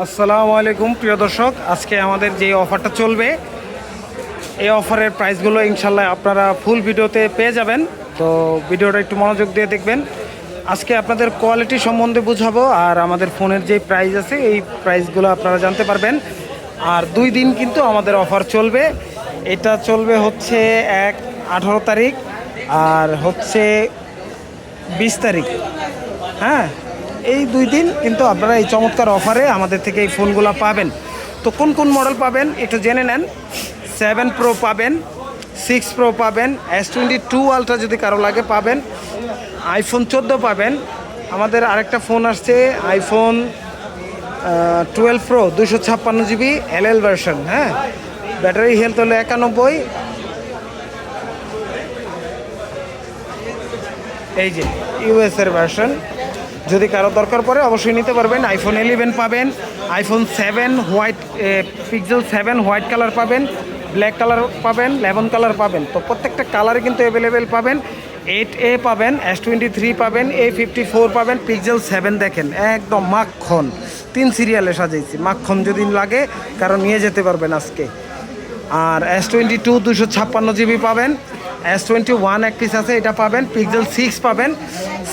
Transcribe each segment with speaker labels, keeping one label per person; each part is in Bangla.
Speaker 1: আসসালামু আলাইকুম, প্রিয় দর্শক। আজকে আমাদের যে অফারটা চলবে, এই অফারের প্রাইসগুলো ইনশাল্লাহ আপনারা ফুল ভিডিওতে পেয়ে যাবেন। তো ভিডিওটা একটু মনোযোগ দিয়ে দেখবেন। আজকে আপনাদের কোয়ালিটি সম্বন্ধে বুঝাবো, আর আমাদের ফোনের যে প্রাইস আছে, এই প্রাইসগুলো আপনারা জানতে পারবেন। আর দুই দিন কিন্তু আমাদের অফার চলবে। এটা চলবে হচ্ছে এক আঠারো তারিখ, আর হচ্ছে বিশ তারিখ। হ্যাঁ? এই দুই দিন কিন্তু আপনারা এই চমৎকার অফারে আমাদের থেকে এই ফোনগুলো পাবেন। তো কোন কোন মডেল পাবেন একটু জেনে নেন। সেভেন প্রো পাবেন, সিক্স প্রো পাবেন, এস টোয়েন্টি টু আলট্রা যদি কারও লাগে পাবেন। আইফোন চোদ্দ পাবেন। আমাদের আরেকটা ফোন আসছে, আইফোন টুয়েলভ প্রো দুশো ছাপ্পান্ন জিবি এল এল ভার্সন হ্যাঁ? ব্যাটারি হেলথ হলো একানব্বই। এই যে ইউএস এর ভার্সন। যদি কারও দরকার পড়ে অবশ্যই নিতে পারবেন। আইফোন ইলেভেন পাবেন iPhone seven white Pixel seven white colour পাবেন ব্ল্যাক কালার পাবেন লেমন কালার পাবেন। তো প্রত্যেকটা কালারে কিন্তু অ্যাভেলেবেল পাবেন। এইট এ পাবেন এস টোয়েন্টি থ্রি পাবেন এ ফিফটি ফোর পাবেন পিক্সেল সেভেন দেখেন, একদম মাখন। তিন সিরিয়ালে সাজাইছি, মাখন যদি লাগে কারণ নিয়ে যেতে পারবেন আজকে। আর এস টোয়েন্টি টু দুশো ছাপ্পান্ন জিবি পাবেন এস টোয়েন্টি ওয়ান এক পিস আছে, এটা পাবেন। পিক্সেল সিক্স পাবেন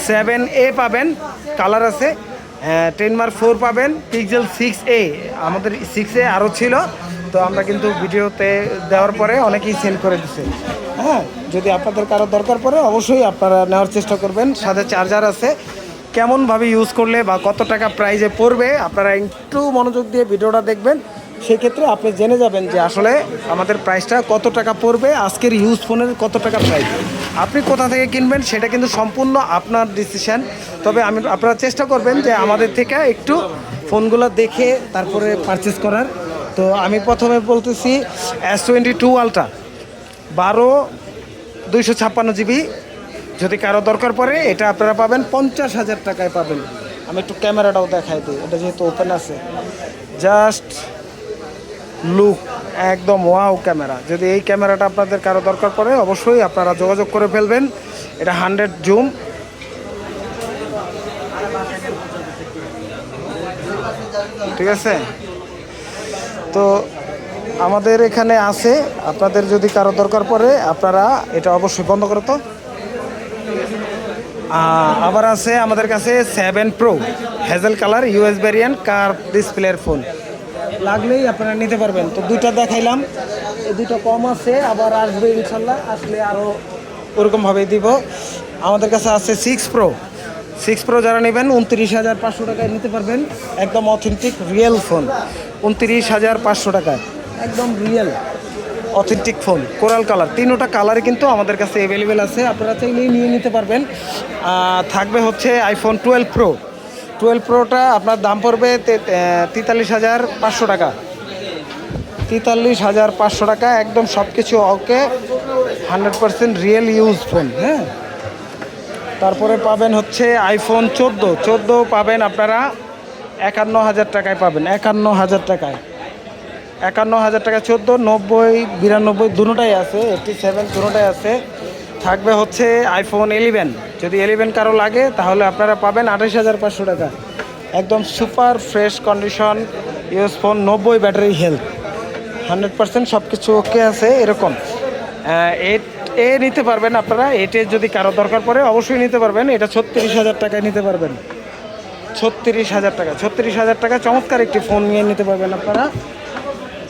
Speaker 1: সেভেন এ পাবেন কালার আছে। টেন মার্ক ফোর পাবেন পিক্সেল সিক্স এ আমাদের সিক্স এ আরও ছিল, তো আমরা কিন্তু ভিডিওতে দেওয়ার পরে অনেকেই সেল করে দিছে। হ্যাঁ যদি আপনাদের কারও দরকার পড়ে, অবশ্যই আপনারা নেওয়ার চেষ্টা করবেন। সাথে চার্জার আছে। কেমনভাবে ইউজ করলে বা কত টাকা প্রাইজে পড়বে, আপনারা একটু মনোযোগ দিয়ে ভিডিওটা দেখবেন। সেক্ষেত্রে আপনি জেনে যাবেন যে আসলে আমাদের প্রাইসটা কত টাকা পড়বে, আজকের ইউজ ফোনের কত টাকা প্রাইস আপনি কোথা থেকে কিনবেন সেটা কিন্তু সম্পূর্ণ আপনার ডিসিশান তবে আমি আপনারা চেষ্টা করবেন যে আমাদের থেকে একটু ফোনগুলো দেখে তারপরে পারচেস করার। তো আমি প্রথমে বলতেছি এস টোয়েন্টি টু আলট্রা বারো দুইশো ছাপ্পান্ন জিবি। যদি কারও দরকার পড়ে, এটা আপনারা পাবেন পঞ্চাশ হাজার টাকায় পাবেন। আমি একটু ক্যামেরাটাও দেখাই দিই, এটা যেহেতু ওপেন আছে। জাস্ট লুক একদম ওয়াও ক্যামেরা যদি এই ক্যামেরাটা আপনাদের কারও দরকার পড়ে, অবশ্যই আপনারা যোগাযোগ করে ফেলবেন। এটা হান্ড্রেড জুম ঠিক আছে? তো আমাদের এখানে আছে, আপনাদের যদি কারও দরকার পড়ে, আপনারা এটা অবশ্যই বন্ধ করো তো। আবার আছে আমাদের কাছে seven pro hazel colour US variant কার ডিসপ্লের ফোন লাগলেই আপনারা নিতে পারবেন। তো দুইটা দেখাইলাম। এই দুটো কম আছে, আবার আসবে ইনশাল্লাহ, আসলে আরও ওরকমভাবেই দিব। আমাদের কাছে আছে সিক্স প্রো সিক্স প্রো যারা নেবেন, উনত্রিশ হাজার পাঁচশো টাকায় নিতে পারবেন। একদম অথেন্টিক রিয়েল ফোন উনত্রিশ হাজার পাঁচশো টাকায়। একদম real authentic phone coral colour তিনোটা কালারই কিন্তু আমাদের কাছে অ্যাভেলেবেল আছে। আপনারা চাইলেই নিয়ে নিতে পারবেন। থাকবে হচ্ছে আইফোন টুয়েলভ প্রো টুয়েলভ প্রোটা আপনার দাম পড়বে তেতাল্লিশ হাজার পাঁচশো টাকা। তেতাল্লিশ হাজার পাঁচশো টাকা, একদম সব কিছু okay hundred percent real use phone হ্যাঁ? তারপরে পাবেন হচ্ছে আইফোন চোদ্দ চোদ্দ পাবেন আপনারা একান্ন হাজার টাকায় পাবেন, একান্ন হাজার টাকায়। একান্ন হাজার টাকা চোদ্দ, নব্বই, বিরানব্বই দুটোটাই আছে এইটটি সেভেন দুটোটাই আছে। থাকবে হচ্ছে আইফোন এলিভেন যদি এলিভেন কারও লাগে, তাহলে আপনারা পাবেন আঠাশ হাজার পাঁচশো টাকা। একদম super fresh condition use phone, নব্বই ব্যাটারি হেলথ। হান্ড্রেড পার্সেন্ট সব কিছু ওকে আছে, এরকম। এইট এ নিতে পারবেন আপনারা এটে যদি কারও দরকার পড়ে, অবশ্যই নিতে পারবেন। এটা ছত্রিশ হাজার টাকায় নিতে পারবেন। ছত্রিশ হাজার টাকা, ছত্রিশ হাজার টাকা চমৎকার একটি ফোন নিয়ে নিতে পারবেন আপনারা।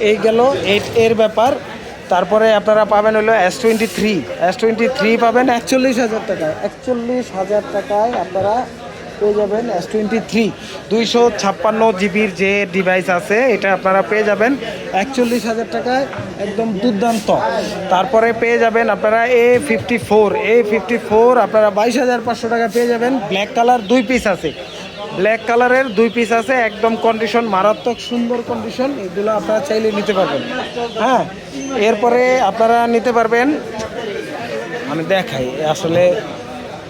Speaker 1: এই গেল এইট এর ব্যাপার। তারপরে আপনারা পাবেন হলো S twenty three S twenty three পাবেন একচল্লিশ হাজার টাকায় একচল্লিশ হাজার টাকায় আপনারা পেয়ে যাবেন এস টোয়েন্টি থ্রি দুইশো ছাপ্পান্ন জিবির যে ডিভাইস আছে এটা আপনারা পেয়ে যাবেন একচল্লিশ হাজার টাকায় একদম দুর্দান্ত। তারপরে পেয়ে যাবেন আপনারা A fifty four A fifty four আপনারা বাইশ হাজার পাঁচশো টাকা পেয়ে যাবেন। ব্ল্যাক কালার দুই পিস আছে। ব্ল্যাক কালারের দুই পিস আছে, একদম কন্ডিশন মারাত্মক সুন্দর কন্ডিশন এগুলো আপনারা চাইলে নিতে পারবেন। হ্যাঁ এরপরে আপনারা নিতে পারবেন, আমি দেখাই, আসলে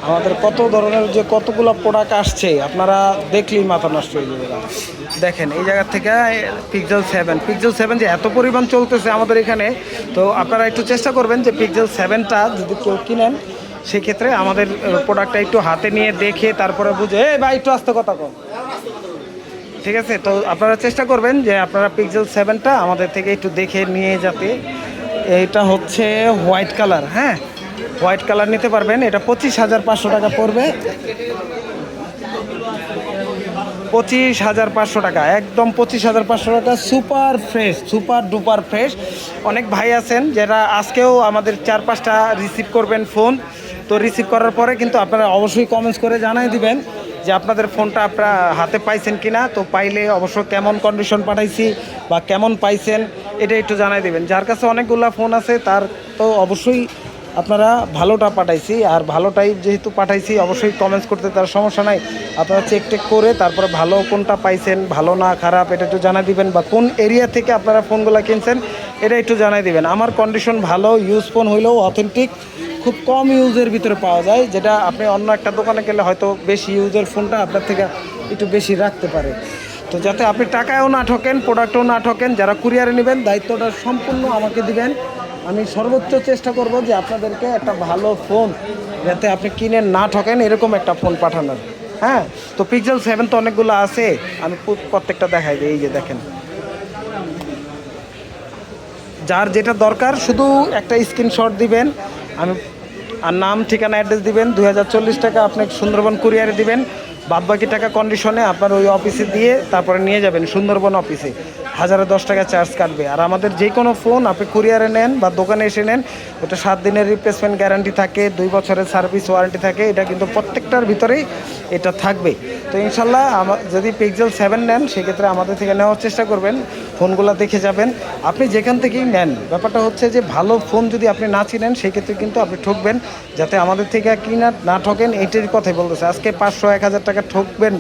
Speaker 1: আমাদের কত ধরনের যে কতগুলো প্রোডাক্ট আসছে, আপনারা দেখলেই মাথা নষ্ট হয়ে যাবে। দেখেন, এই জায়গা থেকে পিক্সেল সেভেন পিক্সেল সেভেন যে এত পরিমাণ চলতেছে আমাদের এখানে, তো আপনারা একটু চেষ্টা করবেন যে পিক্সেল সেভেনটা যদি কেউ কিনেন সেক্ষেত্রে আমাদের প্রোডাক্টটা একটু হাতে নিয়ে দেখে তারপরে বুঝে, এই ভাই, একটু আস্তে কথা কম ঠিক আছে? তো আপনারা চেষ্টা করবেন যে আপনারা পিক্সেল সেভেনটা আমাদের থেকে একটু দেখে নিয়ে যাতে এটা হচ্ছে হোয়াইট কালার হ্যাঁ? হোয়াইট কালার নিতে পারবেন। এটা পঁচিশ হাজার পাঁচশো টাকা পড়বে। পঁচিশ হাজার পাঁচশো টাকা, একদম পঁচিশ হাজার পাঁচশো টাকা super fresh super duper fresh অনেক ভাই আছেন যারা আজকেও আমাদের চার পাঁচটা রিসিভ করবেন ফোন তো রিসিভ করার পরে কিন্তু আপনারা অবশ্যই কমেন্টস করে জানাই দিবেন যে আপনাদের ফোনটা আপনারা হাতে পাইছেন কি না তো পাইলে অবশ্য কেমন কন্ডিশন পাঠাইছি বা কেমন পাইছেন, এটা একটু জানাই দিবেন। যার কাছে অনেকগুলা ফোন আছে, তার তো অবশ্যই আপনারা ভালোটা পাঠাইছি। আর ভালোটাই যেহেতু পাঠাইছি, অবশ্যই কমেন্টস করতে তার সমস্যা নাই। আপনারা চেক টেক করে তারপরে ভালো কোনটা পাইছেন, ভালো না খারাপ, এটা একটু জানাই দিবেন বা কোন এরিয়া থেকে আপনারা ফোনগুলো কিনছেন, এটা একটু জানাই দিবেন। আমার কন্ডিশন ভালো ইউজ ফোন হইলেও অথেন্টিক খুব কম ইউজের ভিতরে পাওয়া যায়, যেটা আপনি অন্য একটা দোকানে গেলে হয়তো বেশি ইউজের ফোনটা আপনার থেকে একটু বেশি রাখতে পারে। তো যাতে আপনি টাকায়ও না ঠকেন প্রোডাক্টও না ঠকেন, যারা কুরিয়ারে নেবেন, দায়িত্বটা সম্পূর্ণ আমাকে দিবেন। আমি সর্বোচ্চ চেষ্টা করব যে আপনাদেরকে একটা ভালো ফোন যাতে আপনি কিনে না ঠকেন, এরকম একটা ফোন পাঠানোর। হ্যাঁ? তো পিক্সেল সেভেন তো অনেকগুলো আছে, আমি প্রত্যেকটা দেখাই দিই, এই যে দেখেন। যার যেটা দরকার, শুধু একটা স্ক্রিনশট দিবেন আমি আর নাম, ঠিকানা অ্যাড্রেস দিবেন, দুই টাকা আপনি সুন্দরবন কুরিয়ারে দিবেন। বাদবাকি টাকা কন্ডিশনে আপনার ওই অফিসে দিয়ে তারপরে নিয়ে যাবেন সুন্দরবন অফিসে হাজারে দশ টাকা চার্জ কাটবে। আর আমাদের যে কোনো ফোন আপনি কুরিয়ারে নেন বা দোকানে এসে নেন, ওটা সাত দিনের রিপ্লেসমেন্ট গ্যারান্টি থাকে, দুই বছরের সার্ভিস ওয়ারেন্টি থাকে, এটা কিন্তু প্রত্যেকটার ভিতরেই এটা থাকবে। তো ইনশাল্লাহ আমা- যদি পিক্সেল সেভেন নেন, সেক্ষেত্রে আমাদের থেকে নেওয়ার চেষ্টা করবেন ফোনগুলো দেখে যাবেন। আপনি যেখান থেকেই নেন, ব্যাপারটা হচ্ছে যে ভালো ফোন যদি আপনি না চিনেন, সেক্ষেত্রে কিন্তু আপনি ঠকবেন, যাতে আমাদের থেকে কিনা না ঠকেন এইটার কথাই বলতেছে। আজকে পাঁচশো, এক হাজার টাকা ঠকবেন,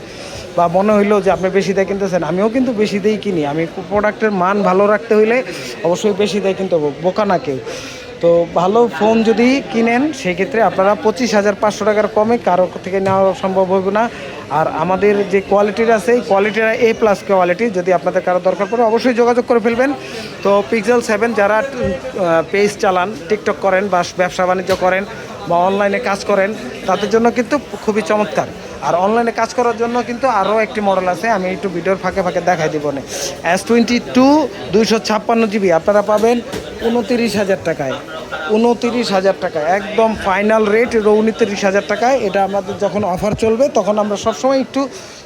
Speaker 1: বা মনে হইল যে আপনি বেশি দিয়ে কিনতেছেন, আমিও কিন্তু বেশি দিয়েই কিনি, আমি প্রোডাক্টের মান ভালো রাখতে হইলে অবশ্যই বেশি দেয় কিন্তু বোকা না কেউ। তো ভালো ফোন যদি কিনেন, সেক্ষেত্রে আপনারা পঁচিশ হাজার পাঁচশো টাকার কমে কারও থেকে নেওয়া সম্ভব হবে না। আর আমাদের যে কোয়ালিটির আছে, এই কোয়ালিটিটা এ প্লাস কোয়ালিটি যদি আপনাদের কারও দরকার পড়ে অবশ্যই যোগাযোগ করে ফেলবেন। তো পিক্সেল সেভেন যারা পেজ চালান টিকটক করেন বা ব্যবসা বাণিজ্য করেন বা অনলাইনে কাজ করেন, তাদের জন্য কিন্তু খুবই চমৎকার। আর অনলাইনে কাজ করার জন্য কিন্তু আরও একটি মডেল আছে, আমি একটু ভিডিওর ফাঁকে ফাঁকে দেখাই দিব না। এস টোয়েন্টি টু দুইশো ছাপ্পান্ন জিবি আপনারা পাবেন উনতিরিশ হাজার টাকায়। উনতিরিশ হাজার টাকা একদম ফাইনাল রেট উনতিরিশ হাজার টাকায়। এটা আমাদের যখন অফার চলবে, তখন আমরা সবসময় একটু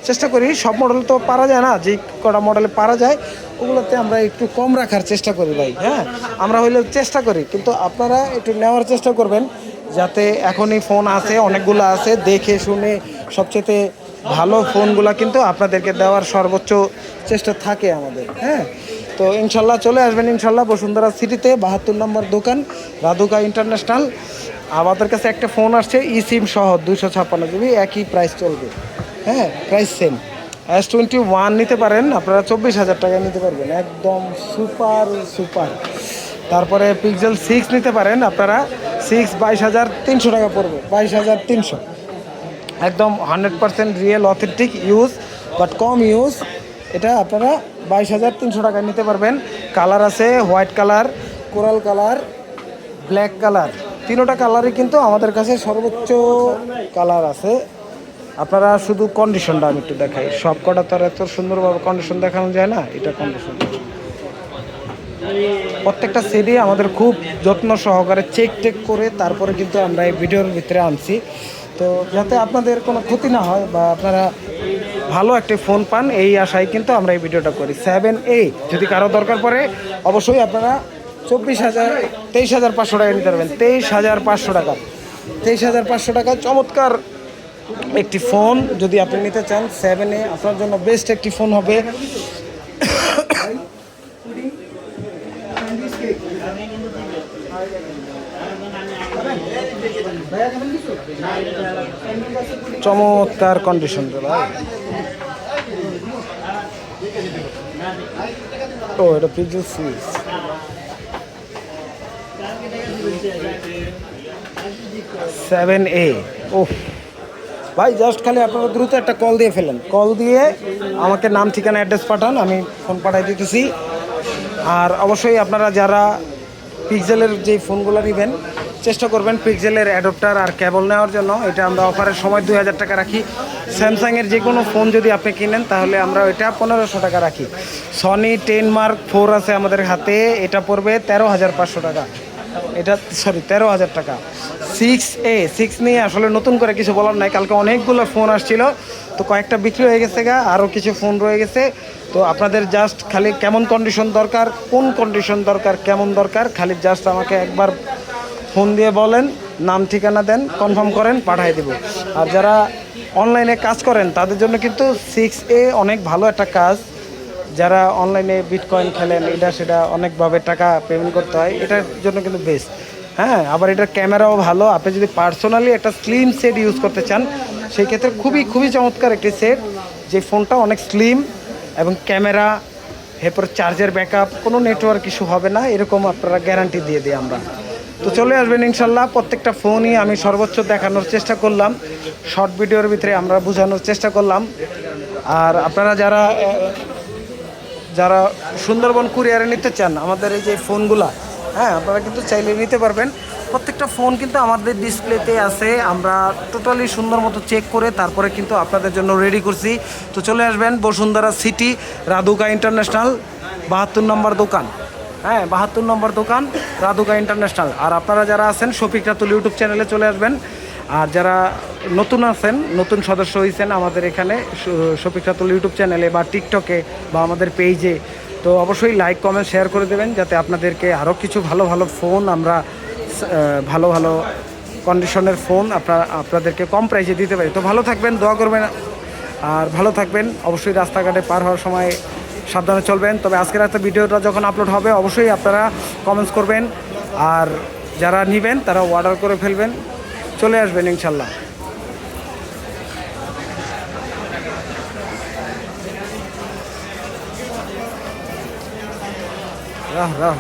Speaker 1: চেষ্টা করি, সব মডেল তো পারা যায় না, যে কটা মডেলে পারা যায়, ওগুলোতে আমরা একটু কম রাখার চেষ্টা করি ভাই হ্যাঁ? আমরা হইলে চেষ্টা করি, কিন্তু আপনারা একটু নেওয়ার চেষ্টা করবেন, যাতে এখনই ফোন আছে, অনেকগুলো আছে, দেখে শুনে সবচেয়ে ভালো ফোনগুলো কিন্তু আপনাদেরকে দেওয়ার সর্বোচ্চ চেষ্টা থাকে আমাদের হ্যাঁ? তো ইনশাল্লাহ চলে আসবেন, ইনশাল্লাহ বসুন্ধরা সিটিতে, বাহাত্তর নম্বর দোকান, রাধুকা ইন্টারন্যাশনাল। আমাদের কাছে একটা ফোন আসছে ই সিম সহ দুইশো ছাপ্পান্ন জিবি, একই প্রাইস চলবে হ্যাঁ? Price same S twenty one নিতে পারেন, আপনারা চব্বিশ হাজার টাকা নিতে পারবেন, একদম সুপার সুপার তারপরে পিক্সেল সিক্স নিতে পারেন, আপনারা সিক্স বাইশ হাজার তিনশো টাকা পড়বে, বাইশ হাজার তিনশো। একদম hundred percent real authentic use but com use. এটা আপনারা বাইশ হাজার তিনশো টাকায় নিতে পারবেন। কালার আছে, white colour, coral colour, black colour. তিনোটা কালারই কিন্তু আমাদের কাছে সর্বোচ্চ কালার আছে। আপনারা শুধু কন্ডিশনটা আমি একটু দেখাই। সব কটা তো আর এত সুন্দরভাবে কন্ডিশন দেখানো যায় না, এটা কন্ডিশন প্রত্যেকটা সিডি আমাদের খুব যত্ন সহকারে চেক টেক করে তারপরে কিন্তু আমরা এই ভিডিওর ভিতরে আনছি। তো যাতে আপনাদের কোনো ক্ষতি না হয় বা আপনারা ভালো একটি ফোন পান, এই আশায় কিন্তু আমরা এই ভিডিওটা করি। সেভেন এ যদি কারও দরকার পড়ে, অবশ্যই আপনারা চব্বিশ হাজার, তেইশ হাজার পাঁচশো টাকা নিতে পারবেন। তেইশ হাজার পাঁচশো টাকা। তেইশ হাজার পাঁচশো টাকা চমৎকার একটি ফোন যদি আপনি নিতে চান সেভেন আপনার জন্য বেস্ট একটি ফোন হবে। চমৎকার কন্ডিশন ও, এটা পিক্সেল সিক্স সেভেন এ ও ভাই জাস্ট খালি আপনারা দ্রুত একটা কল দিয়ে ফেলেন। কল দিয়ে আমাকে নাম, ঠিকানা অ্যাড্রেস পাঠান, আমি ফোন পাঠাই দিতেছি। আর অবশ্যই আপনারা যারা পিক্সেলের যে ফোনগুলো নেবেন চেষ্টা করবেন পিক্সেলের অ্যাডপ্টার আর কেবল নেওয়ার জন্য। এটা আমরা অফারের সময় দুই হাজার টাকা রাখি। স্যামসাংয়ের যে কোনো ফোন যদি আপনি কিনেন, তাহলে আমরা এটা পনেরোশো টাকা রাখি। সনি টেন মার্ক ফোর আছে আমাদের হাতে, এটা পড়বে তেরো হাজার পাঁচশো টাকা। এটা সরি তেরো হাজার টাকা। সিক্স এ সিক্স নিয়ে আসলে নতুন করে কিছু বলার নাই। কালকে অনেকগুলো ফোন আসছিল। তো কয়েকটা বিক্রি হয়ে গেছে গা আরও কিছু ফোন রয়ে গেছে। তো আপনাদের জাস্ট খালি কেমন কন্ডিশন দরকার, কোন কন্ডিশন দরকার, কেমন দরকার, খালি জাস্ট আমাকে একবার ফোন দিয়ে বলেন, নাম ঠিকানা দেন কনফার্ম করেন পাঠিয়ে দেব। আর যারা অনলাইনে কাজ করেন, তাদের জন্য কিন্তু সিক্স এ অনেক ভালো একটা কাজ। যারা অনলাইনে বিটকয়েন খেলেন, এটা সেটা অনেকভাবে টাকা পেমেন্ট করতে হয়, এটার জন্য কিন্তু বেস্ট হ্যাঁ আবার এটার ক্যামেরাও ভালো। আপনি যদি পার্সোনালি একটা স্লিম সেট ইউজ করতে চান, সেই ক্ষেত্রে খুবই খুবই চমৎকার একটি সেট যে ফোনটা অনেক স্লিম এবং ক্যামেরা এরপর চার্জের ব্যাকআপ কোনো নেটওয়ার্ক ইস্যু হবে না, এরকম আপনারা গ্যারান্টি দিয়ে দিই আমরা। তো চলে আসবেন ইনশাল্লাহ। প্রত্যেকটা ফোনই আমি সর্বোচ্চ দেখানোর চেষ্টা করলাম। শর্ট ভিডিওর ভিতরে আমরা বোঝানোর চেষ্টা করলাম। আর আপনারা যারা যারা সুন্দরবন কুরিয়ারে নিতে চান, আমাদের এই যে ফোনগুলা হ্যাঁ আপনারা কিন্তু চাইলে নিতে পারবেন। প্রত্যেকটা ফোন কিন্তু আমাদের ডিসপ্লেতে আছে। আমরা টোটালি সুন্দর মতো চেক করে তারপরে কিন্তু আপনাদের জন্য রেডি করছি। তো চলে আসবেন বসুন্ধরা সিটি, রাধুকা ইন্টারন্যাশনাল, বাহাত্তর নম্বর দোকান। হ্যাঁ বাহাত্তর নম্বর দোকান রাধুকা ইন্টারন্যাশনাল। আর আপনারা যারা আছেন, শফিক রাতুল ইউটিউব চ্যানেলে চলে আসবেন। আর যারা নতুন আছেন, নতুন সদস্য হয়েছেন আমাদের এখানে শফিক রাতুল ইউটিউব চ্যানেলে বা টিকটকে বা আমাদের পেজে, তো অবশ্যই লাইক, কমেন্ট, শেয়ার করে দেবেন, যাতে আপনাদেরকে আরও কিছু ভালো ভালো ফোন আমরা ভালো ভালো কন্ডিশনের ফোন আপনারা, আপনাদেরকে কম প্রাইসে দিতে পারি। তো ভালো থাকবেন, দোয়া করবেন। আর ভালো থাকবেন, অবশ্যই রাস্তাঘাটে পার হওয়ার সময় সাবধানে চলবেন। তবে আজকের একটা ভিডিওটা যখন আপলোড হবে, অবশ্যই আপনারা কমেন্টস করবেন। আর যারা নেবেন, তারা অর্ডার করে ফেলবেন। চলে আসবেন ইনশাল্লাহ রাহ রাহ।